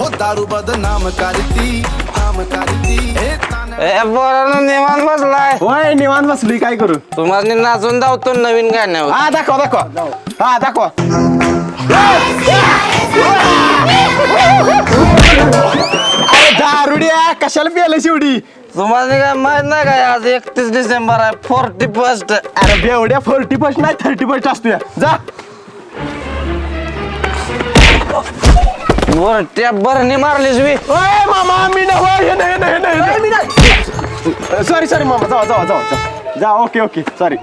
हो दारू बदनाम करती नाम करती पोरानं निवांत बसलाय. होय निवांत बसली काय करू? तुम्हाला नाचून धावतो नवीन गाण्यावर. हा दाखवा दाखवा. हा दाखवा. अरे दारुड्या कशाला प्यायला शेवटी तुम्हाला काय माहीत नाही काय आज एकतीस डिसेंबर आहे फोर्टी फर्स्ट अरे बेवड्या फोर्टी फर्स्ट नाही थर्टी फर्स्ट असतो जा. वर त्या बरणी मारलीस मी. ओय मामा मी नव हे नाही नाही नाही मी नाही. सॉरी सॉरी मामा जावा जावा जावा जा जा ओके ओके सॉरी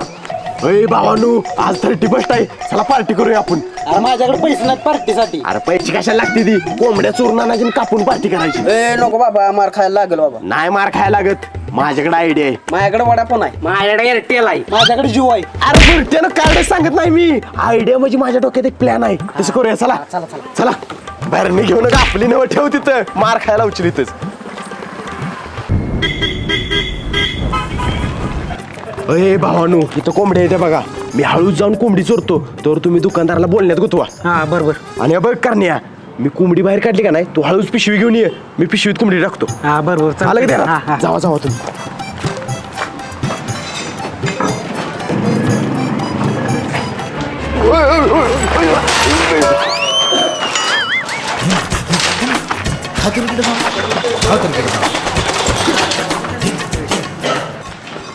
अय भावानू आज थर्टी फर्स्ट आहे चला पार्टी करूया आपण. अरे माझ्याकडे पैसे नाहीत पार्टीसाठी अरे पैसे कशाला लागते ती? कोंबड्या चोरून आणायची कापून पार्टी करायची. ए नको बाबा मार खायला लागेल बाबा. नाही मार खायला लागत. माझ्याकडे आयडिया आहे. माझ्याकडे वडा पण आहे. माझ्याकडे एअरटेल आहे. माझ्याकडे जीव आहे. अरे बुरट्यानं कार्ड सांगत नाही मी. आयडिया म्हणजे माझ्या डोक्यात एक प्लॅन आहे. तसं करूया चला चला, चला. चला बाहेर मी घेऊन आपली नव ठेव तिथं मार खायला उचली तिथंच अय भावानू इथं कोंबड्या येते बघा मी हळूच जाऊन कोंबडी चोरतो तर तुम्ही दुकानदाराला बोलण्यात गुतवा हा बरोबर आणि हे बघ करण्या मी कोंबडी बाहेर काढली का नाही तू हळूच पिशवी घेऊन ये मी पिशवीत कोंबडी टाकतो हा बरोबर आलं का हा, त्याला हा. जावा जावा तुम्ही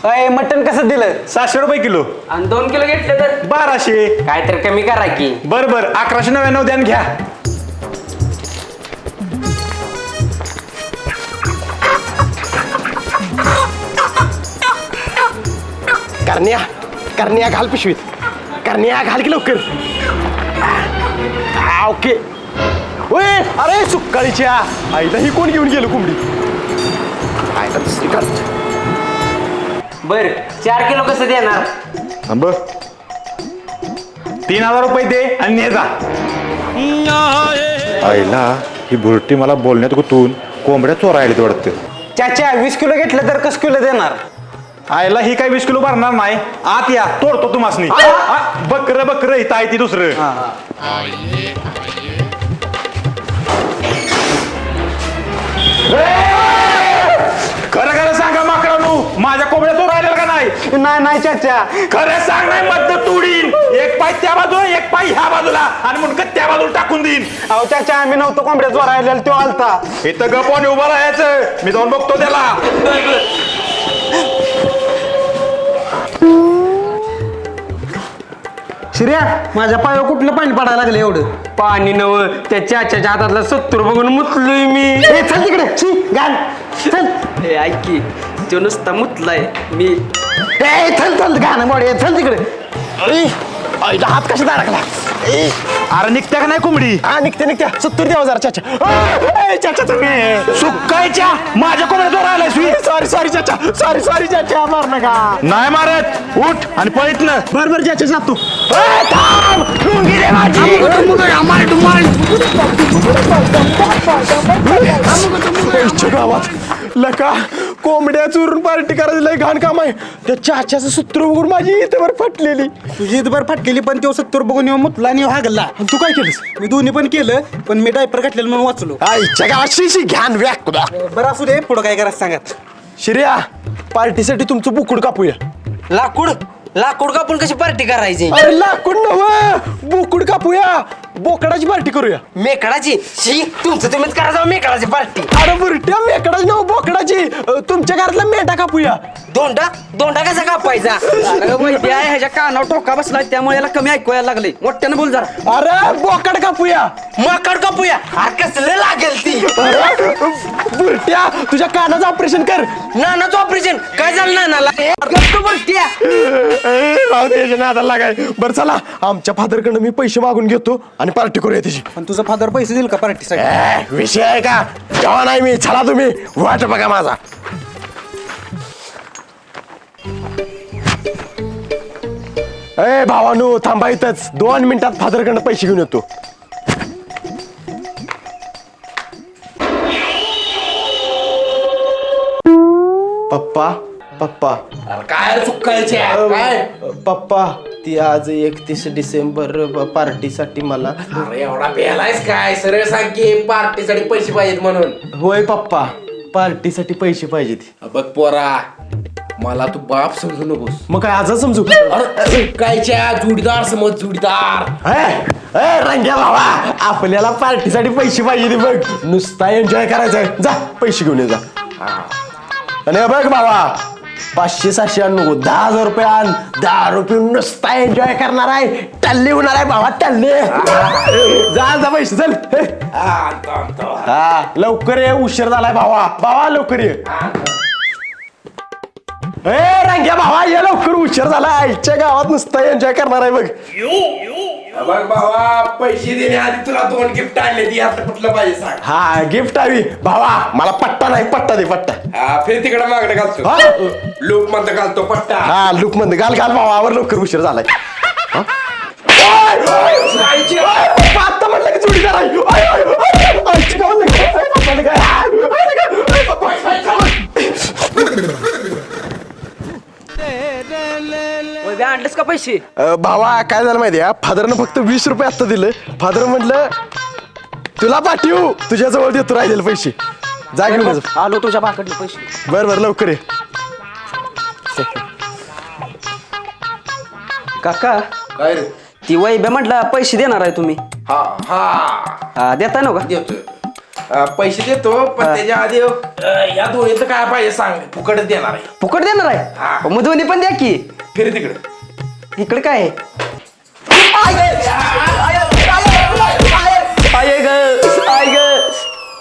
अय मटन कसं दिलं? सातशे रुपये किलो. आणि दोन किलो घेतले तर? बाराशे. काय तर कमी करा की. बर बर. अकराशे नव्याण्णव द्यान घ्या. करण्या करण्या घाल पिशवीत. करण्या घाल की लवकर. हा, ओके. ओय अरे सुक्काळीच्या आईला ही कोण घेऊन गेलो कोंबडी? आईला दुसरी काढ. बर चार किलो कसं देणार? थांब. तीन हजार रुपये दे आणि ने जा. आईला ही भुरटी मला बोलण्यात गुतून कोंबड्या चोरायला वाटतं. चाचा वीस किलो घेतलं तर कसं किलो देणार? आईला ही काय वीस किलो भरणार नाही. आत या तोडतो तुम्हासनी. बकर बकर इथं आहे ती दुसरं. खरं खरं सांगा माकडानू माझ्या कोंबड्या चोरायला का नाही? नाही नाही चाचा. खरं सांग नाही मध्य तोडीन. एक पाय त्या बाजूला एक पाय ह्या बाजूला. आणि मुंडकं त्या बाजूला टाकून देईन. अहो चाचा आम्ही नव्हतो कोंबड्या जोर राहिलेला तो आलता. इथं गप्पाने उभा राहायचं. मी जाऊन बघतो त्याला. श्रेया माझ्या पायावर कुठलं पाणी पडायला लागलं एवढं? पाणी नव त्या चाच्याच्या हातातला सत्तर बघून मुतलोय मी. ए, चल तिकडे. छी, घाल चल. हे ऐक की तो नुसता मुतलाय. मी ए, चल चल घाण बॉडी चल तिकडे. आईला हात कशा अडकला? ए, अरे निघत्या का नाही कोंबडी? हा निघते निघते. सत्तर द्यावा जरा चाचा. चाचा तुम्ही. सुकायच्या? माझ्या कोंबड्या चोरायला सॉरी सॉरी चाचा. सॉरी सॉरी चाचा. मार नका. नाही मारत. उठ आणि पळीत ना. बर बर चाचा जातो. ए, थांब. लुंगी दे माझी. आईच्या गावात लका कोंबड्या चोरून पार्टी करायला लय घाण काम आहे. त्या चाच्याचं सूत्र बघून माझी इथेवर फटलेली. तुझी इथभर फाटलेली पण तो सत्तर बघून येऊन मुतला आणि हागला. आणि तू काय केलंस? मी दोन्ही पण केलं पण मी डायपर घातलेलं म्हणून वाचलो. आईच्या गावात शिशी घ्यान व्याक तुला बरं असू दे पुढं काय करायचं सांगत श्रेया पार्टीसाठी तुमचं बुकुड कापूया. लाकूड? लाकूड कापून कशी पार्टी करायची? अरे लाकूड नव बुकुड कापूया. बोकडाची पार्टी करूया. मेकडाची? शी तुमचं तुम्हीच करा जाऊ मेकडाची पार्टी. अरे बुरट्या मेकडाची नव बोकडाची. अ, तुमच्या घरातला मेंढा कापूया. दोंडा दोंडा कसा कापायचा? अरे वैद्य आहे ह्याच्या कानावर ठोका बसलाय त्यामुळे याला कमी ऐकूया लागले. मोठ्यानं बोल जरा. अरे बोकड कापूया. माकड कापूया. अरे कसलं लागेल ती? अरे, बुरट्या तुझ्या कानाचं ऑपरेशन कर. नानाचं ऑपरेशन? काय झालं नानाला? ए, राहू दे याच्या नादाला लागाय. बरं चला. आमच्या फादरकडनं मी पैसे मागून घेतो. आणि पार्टी करूया त्याची. पण तुझा फादर पैसे देईल का पार्टीसाठी? ए, विषय आहे का? जेव्हा नाही मी चला तुम्ही. वाट बघा माझा. ए भावानू थांबा इथंच. दोन मिनिटात फादरकडनं पैसे घेऊन येतो. पप्पा पप्पा. काय चुकायचे पप्पा ती आज एकतीस डिसेंबर पार्टीसाठी मला अरे एवढा काय? सरळ सांग की पार्टीसाठी पैसे पाहिजेत म्हणून. होय पप्पा पार्टीसाठी पैसे पाहिजेत. बघ पोरा मला तू बाप समजू नकोस. मग काय आजच समजू? अरे कायच्या? जुडीदार समज जुडीदार. रंग्या भावा आपल्याला पार्टीसाठी पैसे पाहिजे बघ. नुसता एन्जॉय करायचा जा पैसे घेऊन ये जा. आणि बघ भावा पाचशे सातशे आण नको दहा हजार रुपये आण. दहा रुपये नुसता एन्जॉय करणार आहे. टल्ली होणार आहे भावा टल्ली. जा जा पैसे चल. हा लवकर ये उशीर झालाय भावा. भावा लवकर ये. ए रंग्या भावा ये लवकर उशीर झाला आईच्या गावात नुसता एन्जॉय करणार आहे बघ. बघ बाबा पैसे देण्याआधी तुला दोन गिफ्ट आणले ती आता कुठलं पाहिजे सांग हा गिफ्ट हवी भावा मला पट्टा नाही पट्टा दे पट्टा हा फिर तिकडे मागणं घालतो हा? लूपमध्ये घालतो पट्टा हा लुकमध्ये घाल घाल भावावर लवकर उशीर झालाय हा? ओय, ओय, आईची- ओय, पप्पा आता म्हणलं की जोडीदार आहे. ओय, ओय, ओय, ओय, आईची गावात लगे. ओय, पप्पा ओय. वैभ्या आणलंस का पैसे? अ, भावा काय झालं माहिती आहे? फादरनं फक्त वीस रुपये आता दिलं. फादर म्हटलं तुला पाठवू? तुझ्या जवळ देतो राहिलेले पैसे. जा घेऊन ये. आलो तुझ्या भाकडले पैसे. बर बर लवकर ये. काका काय रे? ती वैभ्या म्हटलं पैसे देणार आहे तुम्ही. हा हा. हा, देताय ना का? देतो अं, पैसे देतो पण त्याच्या आधी अं, या दोन्हीचं काय पाहिजे सांग. फुकटच देणार आहे. फुकट देणार हा. आहे मग दोन्ही पण द्या की. फिर तिकडे. इकडे काय आहे? आय ग! आय ग!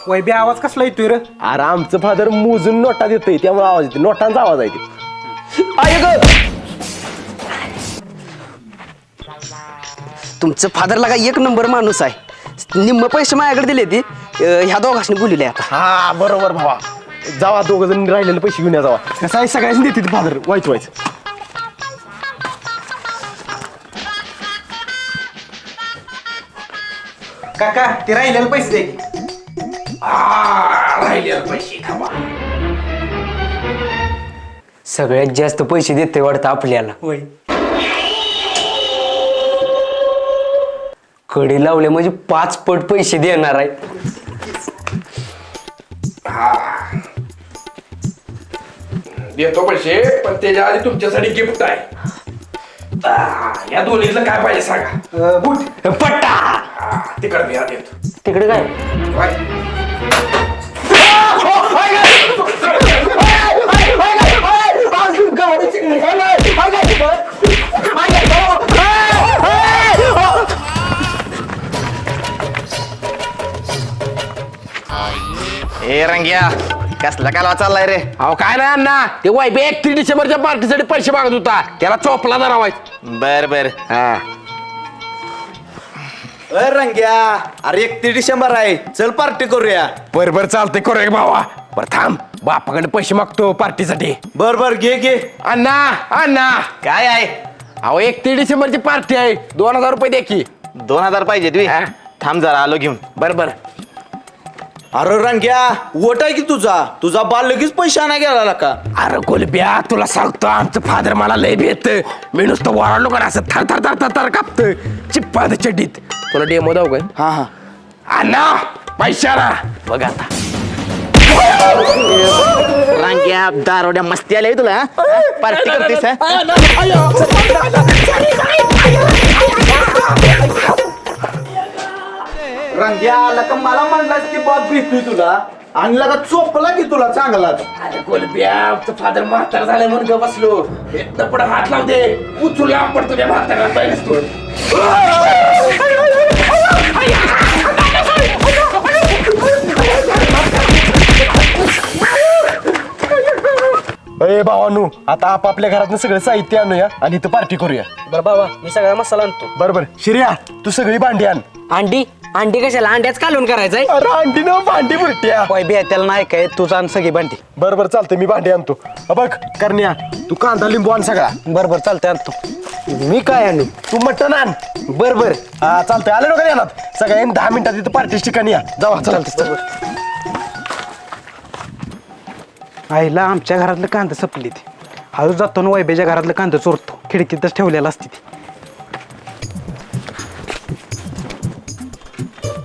वैबी आवाज कसला येतोय रे? अरे आमचं फादर मोजून नोटा देतोय त्यामुळे आवाज येते नोटांचा आवाज आहे ते. आय ग! तुमचं फादरला का एक नंबर माणूस आहे? निम्म पैसे माझ्याकडे दिले ती. अं, ह्या दोघांनी बोलिले आता. हा बरोबर भावा. जावा दोघ जण राहिलेले पैसे घेऊन या जावा. कसं आहे सगळ्यांनी देते फादर वाईच वाईच काका ते राहिलेले पैसे दे. सगळ्यात जास्त पैसे देते वाटतं आपल्याला. कडी लावले म्हणजे पाच पट पैसे देणार आहे. देतो पैसे पण त्याच्या आधी तुमच्यासाठी गिफ्ट आहे. आ, या दोन्हीतलं काय पाहिजे सांगा? अं, बूट. पट्टा. हा, तिकडे द्या देतो. तिकडे काय? काय ए रंग्या. कसला कालवा चाललाय रे? अहो काय नाही अण्णा ते वाईबे एकतीस डिसेंबरच्या पार्टीसाठी पैसे मागत होता. त्याला चोपला धरावायच बर बर. हा. अरे रंग्या अरे एकतीस डिसेंबर आहे. चल पार्टी करूया. बर बर चालतंय करूया की भावा. बर थांब. बापाकडे पैसे मागतो पार्टीसाठी. बर बर घे घे. अण्णा अण्णा. काय आहे? अहो एकतीस डिसेंबरची पार्टी आहे. दोन हजार रुपये द्या की. दोन हजार पाहिजे तुम्ही हा. थांब जरा आलो घेऊन. बर बर. अरे रंग्या वोट आहे की तुझा तुझा बाल लगेच पैसे आणा गेला का अरे गोलब्या तुला सांगतो आमचं फादर मला लय भेट मी नुसतं वळालो का असं थर थर थर थर थर कापत चिप्पाद चड्डीत तुला डेमो दाव काय हा हा अण्णा पैशाला बघ आता रांग्या दारोड्या मस्ती आल्या तुला पार्टी करतेस हा? रंग्या आला का मला म्हणलास की बाप भेटतोय तुला? आणि लगा चोपला की तुला चांगलाच? अरे गोलब्या आमचं फादर म्हातार झालंय म्हणून ग बसलो. इथनं पुढे हात लाव दे. उचलूया पडतो त्या म्हातारा पहिलेच तू. अरे भावानू आता आपापल्या घरातनं सगळं साहित्य आणूया आणि इथं पार्टी करूया. बरं बाबा मी सगळा मसाला आणतो. बरोबर शिर्या तू सगळी भांडी आण. अंडी? अंडी कशाला? अंड्याच कालवून करायचंय? अरे अंडी ना भांडी बुरट्या. वैबी त्याला नाही काय तूच आण सगळी भांडी. बरं बरं चालतंय मी भांडी आणतो. अ बघ करण्या तू कांदा लिंबू आण सगळा. बरं बरं चालतंय आणतो. मी काय आणू? तू मटण आण. बर बर. हा चालतंय आले नका येणार सगळ्यांनी दहा मिनिटात इथं पार्टीच्या ठिकाणी या. जावा चालतंय चल. आईला आमच्या घरातलं कांदा सपली ती. हळू जातो ना वैब्याच्या घरातलं कांदा चोरतो. खिडकीतच ठेवलेला असते ती.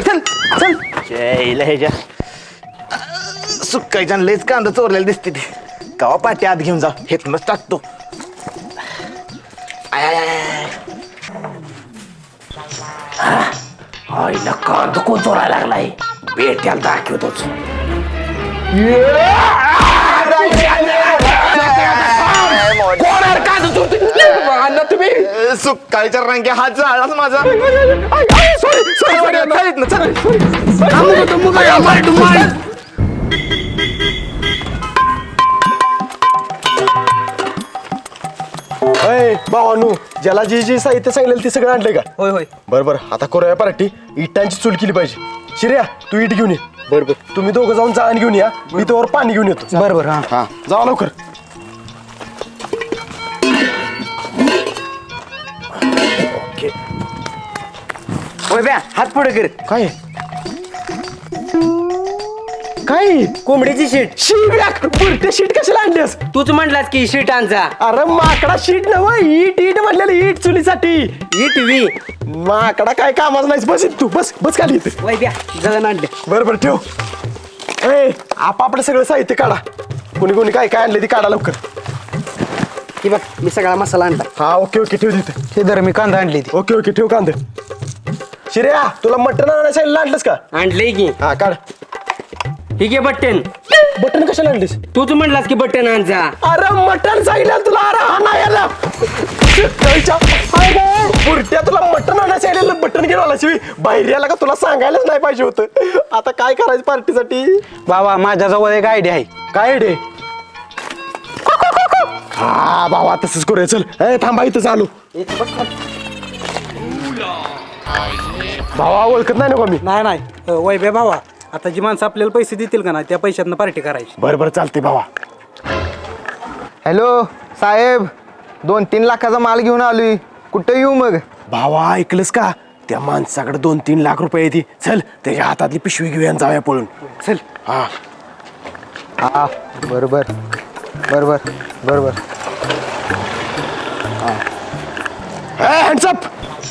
थांब सुकाय सुकायच्या लयच कांदा चोरलेला दिसते ती. कवा पाठी आत घेऊन जा हेतनच टाकतो. आईला कांदा कोण चोरायला लागलाय? बेट्याला दाखवतोच. तुम्ही सुकायच्या रंग्या हात जाळाच माझा. अय भावानू ज्याला जे जे साहित्य सांगितलं ते सगळं आणलंय का? होय होय. बरं बरं आता करूया पार्टी. इटांची चूल केली पाहिजे. शिर्या तू इट घेऊन ये. बरं बरं. तुम्ही दोघं जाऊन जाण घेऊन या. मी तोवर पाणी घेऊन येतो. बरं बरं हा. हा जावा लवकर. होय ब्या हात पुढे कर. काय? काय? कोंबडीची शीट. शीट बुरटे शीट कशाला आणलीस? तूच म्हणलास की शीट आणजा. अरे माकडा शीट नव इट इट म्हणलेलं इट चुलीसाठी. ही टीव्ही माकडा काय कामाचं नाही बस इथं तू बस बस खाली इथे. वय ब्या जळण आणले. बरं बरं ठेव. ए आपापलं सगळं साहित्य काढा. कोणी कोणी काय काय आणलं ते काढा लवकर. की बघ मी सगळा मसाला आणला. हा ओके ओके ठेव तिथे. हे दर मी कांदा आणली ती. ओके ओके ठेव कांदे. शिर्या तुला मटण आणायला आणलंस का? आणलंय की. हा काढ. ही घे बट्टन बटन कशाला आणलीस? तूच म्हणलास की बट्टन आणजा अरे मटण सांगितलं तुला. अरे हा नाही आला. शिकायच्या. अरे, बुरट्या तुला मटण आणायला सांगितलं बटन घेऊन आला शिवी. बाहेर का तुला सांगायलाच नाही पाहिजे होतं. आता काय करायचं पार्टीसाठी? बाबा माझ्याजवळ एक आयडिया आहे. काय डे हा भावा तसंच करूया. चल. ए थांबा इथं चालू. भावा ओळखत नाही ना मी नाही नाही. अ, वैभव भावा. आता जी माणसं आपल्याला पैसे देतील का ना त्या पैशातनं पार्टी करायची. बरं बरं चालते भावा. हॅलो साहेब दोन तीन लाखाचा माल घेऊन आलोय. कुठं येऊ मग? भावा ऐकलंस का? त्या माणसाकडे दोन तीन लाख रुपये येते चल त्याच्या हातातली पिशवी घेऊया आणि जाऊया पळून. चल. हा. हा बरोबर. बरोबर बरोबर. हँडसअप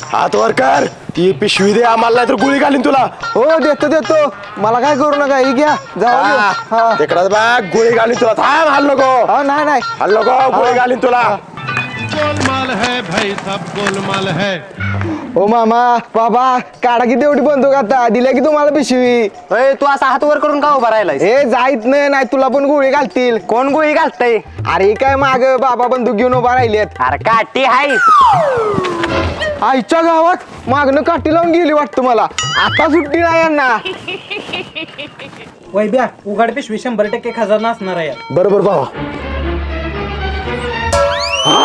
हात वर कर! ती पिशवी दे आम्हाला नाही तर गुळी घालीन तुला. हो देतो देतो. मला काय करू नका ही घ्या. जाऊ. हा तिकडे बघ गुळी घालीन तुला. थांब हाल नको. हा, नाही नाही. हाल नको गुळी घालीन तुला. गोलमाल है भाई सब गोलमाल है। ओ मामा बाबा काढा किती एवढी बंदूक आता. दिल्या की तुम्हाला पिशवी? तू असा हात वर करून का उभा राहिलाय ए जाईत नाही नाही तुला पण गोळी घालतील. कोण गोळी घालतय? अरे काय माग बाबा बंदूक घेऊन उभा राहिलेत. अरे काठी हाय. आईच्या गावात मागणं काठी लावून गेली वाटतं मला. आता सुट्टी नाही यांना. वैभ्या उघड पिशवी शंभर टक्के खजाना असणार आहे यात. बरोबर भावा. हा?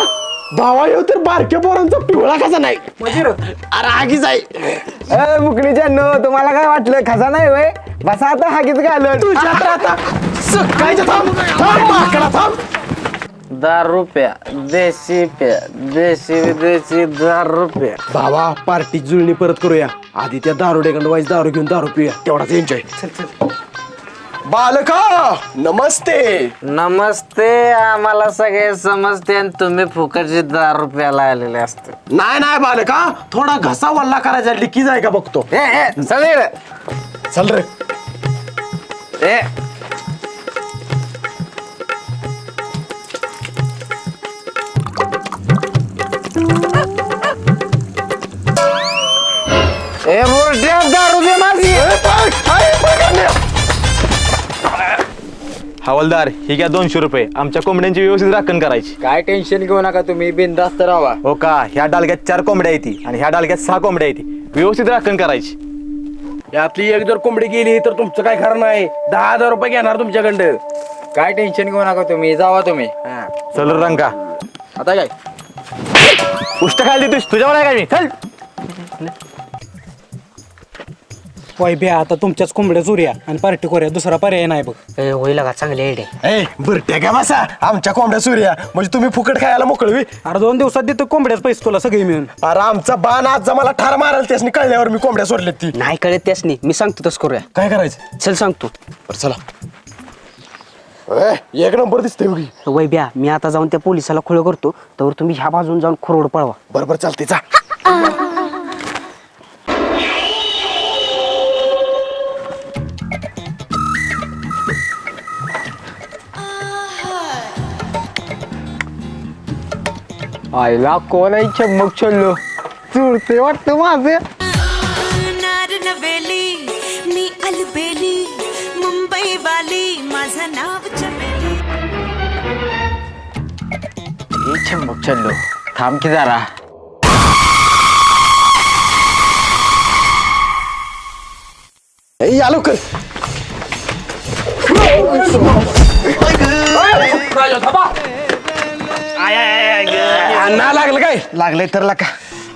भावा येऊ तर बारक्या पोरांचा पिवळा कसा नाही म्हणजे रे, अरे आगीच आहे. मुकणीच्या नो तुम्हाला काय वाटलं? खजाना आहे वय? बसा आता हागीच घालत तुझ्या आता सकाळच्या थांब. थांब माकडा थांब. दहा रुपया देशी प्या देशी विदेशी दहा रुपया. भावा पार्टी जुळणी परत करूया. आधी त्या दारुडेकडं वाईस दारू घेऊन दारू पिऊया. तेवढाच एन्जॉय बालका नमस्ते. नमस्ते आम्हाला सगळे समजते आणि तुम्ही फुकटचे दहा रुपयाला आलेले असते. नाही नाही बालका. थोडा घसा वल्ला करायचा लिकी जाय का बघतो? सगळे चल रे. ए हवालदार ही घ्या दोनशे रुपये. आमच्या कोंबड्यांची व्यवस्थित राखण करायची. काय टेन्शन घेऊ नका तुम्ही बिनधास्त राहा. हो का? ह्या डालग्यात चार कोंबड्या येते आणि ह्या डालग्यात सहा कोंबड्या येते. व्यवस्थित राखण करायची. यातली एक जर कोंबडी गेली तर तुमचं काय खरं नाही. दहा हजार रुपये घेणार तुमच्याकडं काय टेन्शन घेऊ नका तुम्ही जावा तुम्ही. चल रे रंगा. आता काय? उष्ट खायला देतोस? तुझ्यावर आहे काय मी? चल. वैभ्या आता तुमच्याच कोंबड्या चोऱ्या आणि पार्टी करूया. दुसरा पर्याय नाही बघ. ए, होईल का चांगले आयडिया ए बरट्या का बसा आमच्या कोंबड्या सूर्या म्हणजे तुम्ही फुकट खायला मोकळवी? अरे दोन दिवसात देतो कोंबड्याच पैसे तुला सगळे मिळून. अरे आमचा बाण आज मला ठार मारायला त्यासनी कळल्यावर मी कोंबड्या सोडल्यात ती. नाही कळत त्याच नाही मी सांगतो तसं करूया. काय करायचं? चल सांगतो. बरं चला. ए, एक नंबर दिसतंय बघी वैभ्या मी आता जाऊन त्या पोलिसाला खुळ करतो. तर तुम्ही ह्या बाजून जाऊन खरोड पळवा. बरोबर चालते जा. आईला कोण आहे चम्मक चल्लो चुरते वाटतं माझं नार नवेली मी अलबेली मुंबई वाली माझं नाव चमेली हे चल्लो थांब की जरा या लवकर ना लागलं काय? लागलंय तर लाका.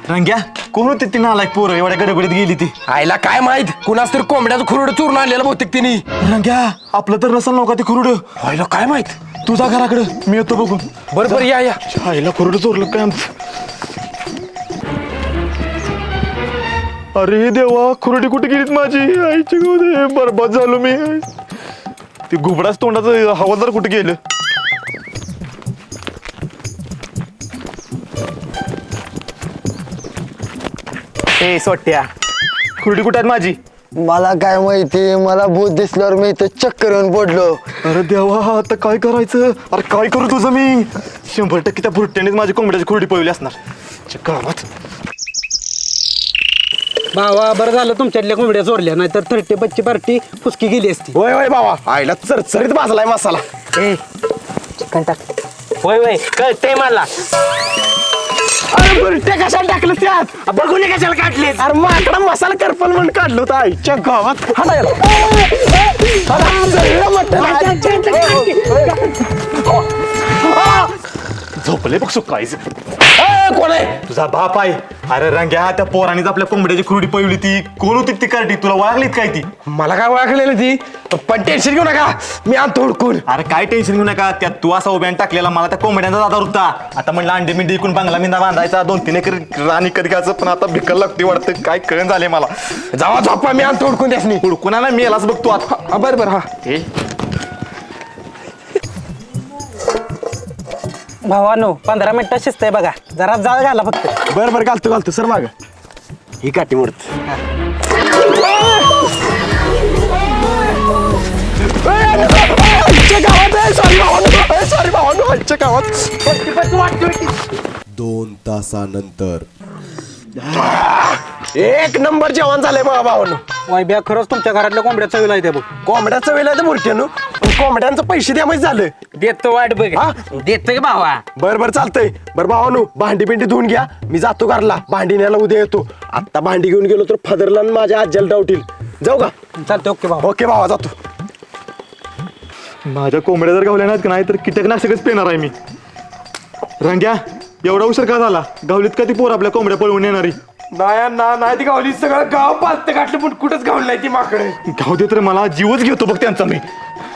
रंग्या कोण होती ती नालायक पोरं? एवढ्या गडबडीत गेली ती. आईला काय माहीत? कुणाच तरी कोंबड्याचं खुरड चुरून आणलेलं बहुतेक तिने. रंग्या आपलं तर नसल नव्हता ते खुरड? आईला काय माहीत? तुझा घराकडं मी येतो बघून. बरं बरं या या. आईला खुरड चोरलं काय? आमचं अरे देवा खुरडी कुठे गेलीत माझी? आईची गोदे बरबाद झालो मी. ती घुबडाच तोंडाचं हवालदार कुठे गेलं? ए सोट्या. खुरडी कुठे आहेत माझी? मला काय माहिती मला भूत दिसल्यावर मी इथं चक्कर येऊन पडलो. अरे देवा आता काय करायचं? अरे काय करू तुझं मी? शंभर टक्के त्या भुरट्यानेच माझी कोंबड्याची खुरडी पळवली असणार. च्या गावात भावा बरं झालं तुमच्यातल्या कोंबड्या चोरल्या नाही तर थर्टी बच्ची पार्टी फुसकी गेली असती. होय होय बाबा आईला चरचरीत भाजलाय मसाला. ए चिकन टाक. होय होय कळतंय मला. अरे बुरट्या कशाला टाकलं त्यात बघून कशाला काढले अरे माकडा मसाला करपल म्हणून काढलं होतं आईच्या गावात जळलं. झोपले बघ सुकायचं कोण आहे? तुझा बाप आहे. अरे रंग्या त्या पोरानीच आपल्या कोंबड्याची खुरडी पळवली ती. कोण होती ती कार्टी तुला वागलीत काय ती? मला काय ओळखलेलं ती? पण टेन्शन घेऊ नका. मी आणतो हुडकून. अरे काय टेन्शन घेऊ नका. त्यात तू असा उभ्यान टाकलेला मला त्या कोंबड्यांचा दादा होता आता म्हणलं अंडे मिंडी इकून बांगला मिंदा बांधायचा. दोन तीन एकर राणी कधी घ्यायचं पण आता भिकल लागते वाटतं. काय कळण झाले मला. जावा झोपा मी आणतो हुडकून त्यासनी. हुडकुना ना मेलाच बघतो आता. हा, बरं बरं हा. हे भावानो पंधरा मिनिटं शिजतंय बघा. जरा जाळ घाला फक्त. बरं बरं घालतो घालतो. सर माग. ही काठी मोडत. दोन तासानंतर. एक नंबर जेवण झालंय बघा भावानो. वैभ्या खरंच तुमच्या घरातल्या कोंबड्या चवीला येते बघ. कोंबड्याचं वेळ आहे मोठ्यानं पण कोंबड्यांचं पैसे द्या माहिती झालं. देतो वाट बघ. हा? देतो की भावा. बर बर चालतंय. बर भावानो भांडी बिंडी धुवून घ्या. मी जातो घरला. भांडी न्यायला उद्या येतो. आता भांडी घेऊन गेलो तर फादरला आणि माझ्या आज्याला डावतील जाऊ का? चालतंय ओके भावा. ओके भावा जातो. माझ्या कोंबड्या जर गावल्या नाहीत का नाही तर कीटकनाशकच पेणार आहे मी. रंग्या एवढा उशीर का झाला? गावलीत का ती पोर आपल्या कोंबड्या पळवून येणारी? नाही ना नाही ती गावली सगळं गाव पालत काढलं पण कुठंच गावलं नाही ती माकडे. गाव दे तर मला जीवच घेतो बघ त्यांचा मी.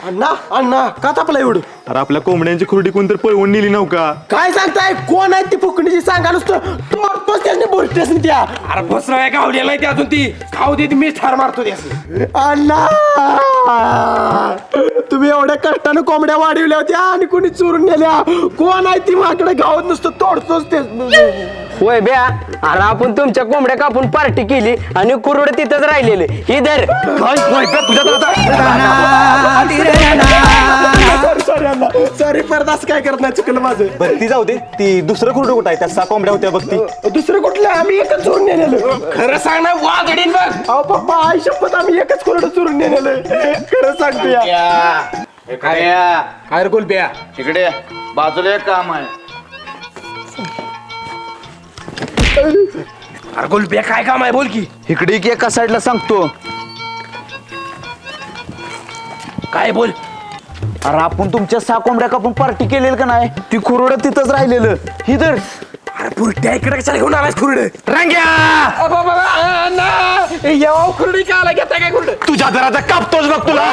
अण्णा अण्णा का तापला एवढं? अरे आपल्या कोंबड्यांची खुर्डी कोणतरी पळवून नेली नव्हता काय सांगताय? कोण आहे ती फुकणीची? सांगा नुसतं. त्यांनी बोलतेस त्या. अरे नाही ती अजून ती. खाऊ दे मी ठार मारतो त्यास अण्णा! तुम्ही एवढ्या कष्टानं कोंबड्या वाढवल्या होत्या आणि कोणी चोरून नेल्या. कोण आहे ती माकडे? गावात नुसतं तोडतोच ते. होय ब्या अरे आपण तुमच्या कोंबड्या कापून पार्टी केली आणि कुरुड तिथंच राहिलेले. इधर. सॉरी परत असं काय करत नाही चुकलं माझं. बरं ती जाऊ दे. ती दुसरं खुर्ड कुठं आहे? त्या सहा कोंबड्या होत्या बघ ती. दुसरं कुठलं? आम्ही एकच चोरून नेलेलं. खरं सांग ना वाघडीन बघ. अहो पप्पा आई शपथ आम्ही एकच कोरडं चोरून नेलेलं खरं सांगतो या. काय? रे कुलप्या? इकडे बाजूला एक काम आहे. अरे कुलप्या काय काम आहे? बोल की. इकडे की एका साईडला सांगतो. काय बोल अरे आपण तुमच्या सहा कोंबड्या कापून पार्टी केलेली का नाही ती खुरड तिथंच राहिलेलं ही तर अरे पुरट्या इकडे कशाला घेऊन आलास खुरड रंग्या येवा खुरडी का आला घेता काय खुरड तुझ्या घराचा कापतोच बघ तुला